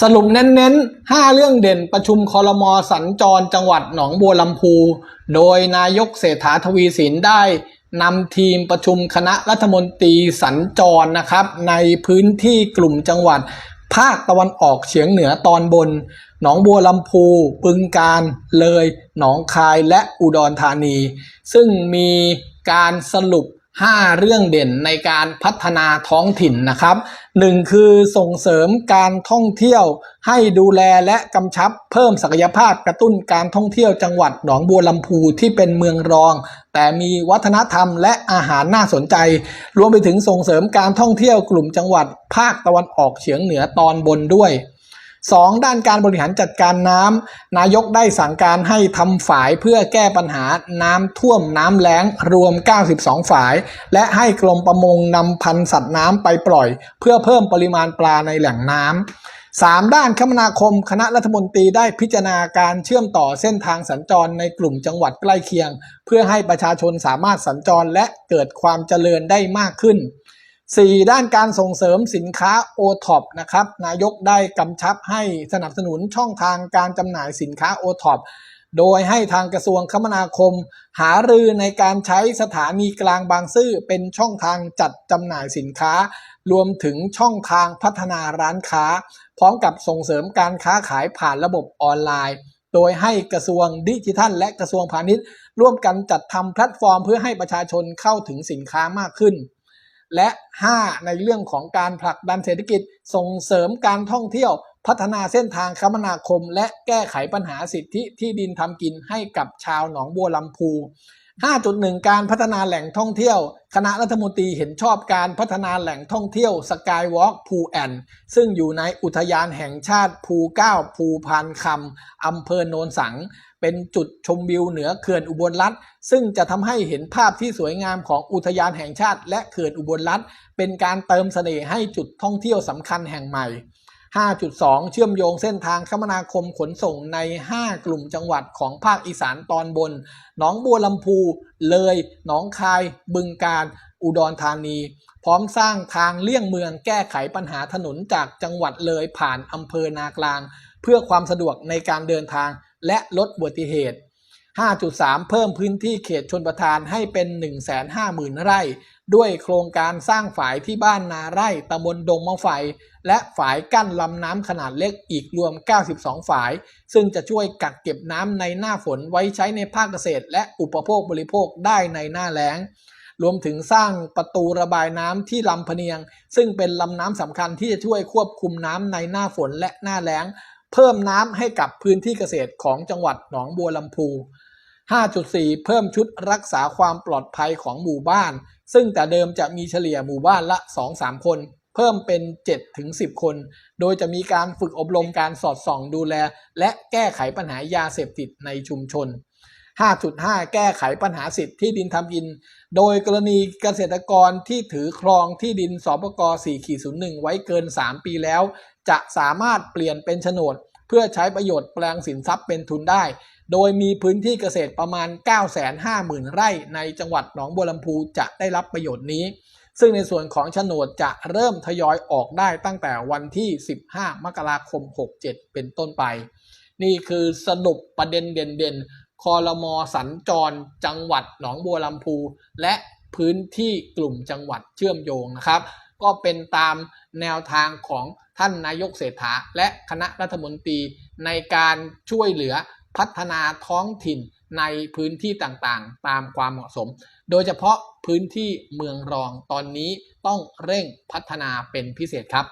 สรุปเน้นๆ 5 เรื่องเด่นประชุมคอรมอสัญจรจังหวัดหนองบัวลำพู โดยนายกเศรษฐาทวีสินได้นำทีมประชุมคณะรัฐมนตรีสัญจรนะครับ ในพื้นที่กลุ่มจังหวัด ภาคตะวันออกเฉียงเหนือตอนบน หนองบัวลำพูบึงการ เลย หนองคายและอุดรธานี ซึ่งมีการสรุป 5 เรื่องเด่นในการพัฒนาท้องถิ่นนะครับหนึ่งคือส่งเสริมการท่องเที่ยวให้ดูแลและกำชับเพิ่มศักยภาพกระตุ้นการท่องเที่ยวจังหวัดหนองบัวลำพูที่เป็นเมืองรอง แต่มีวัฒนธรรมและอาหารน่าสนใจ รวมไปถึงส่งเสริมการท่องเที่ยวกลุ่มจังหวัดภาคตะวันออกเฉียงเหนือตอนบนด้วย 2. ด้านการบริหารจัดการน้ำนายกได้สั่งการให้ทำฝายเพื่อแก้ปัญหาน้ำท่วมน้ำแล้งรวม 92 ฝาย และให้กรมประมงนำพันธุ์สัตว์น้ำไปปล่อย เพื่อเพิ่มปริมาณปลาในแหล่งน้ำ 3. ด้านคมนาคม คณะรัฐมนตรีได้พิจารณาการเชื่อมต่อเส้นทางสัญจรในกลุ่มจังหวัดใกล้เคียง เพื่อให้ประชาชนสามารถสัญจรและเกิดความเจริญได้มากขึ้น 4. ด้านการส่งเสริมสินค้า o t o p นะครับ นายกได้กำชับให้สนับสนุนช่องทางการจำหน่ายสินค้า o t o p โดยให้ทางกระทรวงคมนาคม หารือในการใช้สถานีกลางบางซื่อเป็นช่องทางจัดจำหน่ายสินค้า รวมถึงช่องทางพัฒนาร้านค้า พร้อมกับส่งเสริมการค้าขายผ่านระบบออนไลน์ โดยให้กระทรวงดิจิทัล และกระทรวงพาณิชย์ ร่วมกันจัดทำแพลตฟอร์มเพื่อให้ประชาชนเข้าถึงสินค้ามากขึ้น และ 5 ในเรื่องของการผลักดันเศรษฐกิจส่งเสริมการท่องเที่ยวพัฒนาเส้นทางคมนาคม และแก้ไขปัญหาสิทธิที่ดินทำกินให้กับชาวหนองบัวลำพู 5.1 การพัฒนาแหล่งท่องเที่ยว คณะรัฐมนตรีเห็นชอบการพัฒนาแหล่งท่องเที่ยวสกายวอล์กภูแอนซึ่งอยู่ในอุทยานแห่งชาติภูเก้าภูพานคำอำเภอโนนสัง เป็นจุดชมวิวเหนือเขื่อนอุบลรัฐ ซึ่งจะทำให้เห็นภาพที่สวยงามของอุทยานแห่งชาติ และเขื่อนอุบลรัฐ เป็นการเติมเสน่ห์ให้จุดท่องเที่ยวสำคัญแห่งใหม่ 5.2 เชื่อมโยงเส้นทางคมนาคมขนส่งใน 5 กลุ่มจังหวัดของภาคอีสานตอนบน หนองบัวลำพู เลย หนองคาย บึงการ อุดรธานี พร้อมสร้างทางเลี่ยงเมืองแก้ไขปัญหาถนนจากจังหวัดเลยผ่านอำเภอนากลาง เพื่อความสะดวกในการเดินทางและลดอุบัติเหตุ 5.3 เพิ่มพื้นที่เขตชนประทานให้เป็น 150,000 ไร่ ด้วยโครงการสร้างฝายที่บ้านนาไร่ตำบลดงมะไฟ และฝายกั้นลำน้ำขนาดเล็กอีกรวม 92 ฝาย ซึ่งจะช่วยกักเก็บน้ำในหน้าฝนไว้ใช้ในภาคเกษตร และอุปโภคบริโภคได้ในหน้าแล้งรวมถึงสร้างประตูระบายน้ำที่ลำพเนียง ซึ่งเป็นลำน้ำสำคัญที่จะช่วยควบคุมน้ำในหน้าฝนและหน้าแล้ง เพิ่มน้ำให้กับพื้นที่เกษตรของจังหวัดหนองบัวลำพู 5.4 เพิ่มชุดรักษาความปลอดภัยของหมู่บ้าน ซึ่งแต่เดิมจะมีเฉลี่ยหมู่บ้านละ 2-3 คน เพิ่มเป็น 7-10 คน โดยจะมีการฝึกอบรมการสอดส่องดูแล และแก้ไขปัญหายาเสพติดในชุมชน 5.5 แก้ไขปัญหาสิทธิที่ดินทำกิน โดยกรณีเกษตรกรที่ถือครองที่ดินสปก4-01 ไว้เกิน 3 ปีแล้ว จะสามารถเปลี่ยนเป็นโฉนด เพื่อใช้ประโยชน์แปลงสินทรัพย์เป็นทุนได้ โดยมีพื้นที่เกษตรประมาณ 950,000 ไร่ในจังหวัดหนองบัวลำพูจะได้รับประโยชน์นี้ ซึ่งในส่วนของโฉนดจะเริ่มทยอยออกได้ตั้งแต่วันที่ 15 มกราคม 67 เป็นต้นไป นี่คือสรุปประเด็นเด่นๆคอรมอสัญจร จังหวัดหนองบัวลำพู และพื้นที่กลุ่มจังหวัดเชื่อมโยงนะครับ ก็เป็นตามแนวทางของท่านนายกเศรษฐาและคณะรัฐมนตรีในการช่วยเหลือพัฒนาท้องถิ่นในพื้นที่ต่างๆ ตามความเหมาะสม โดยเฉพาะพื้นที่เมืองรองตอนนี้ต้องเร่งพัฒนาเป็นพิเศษครับ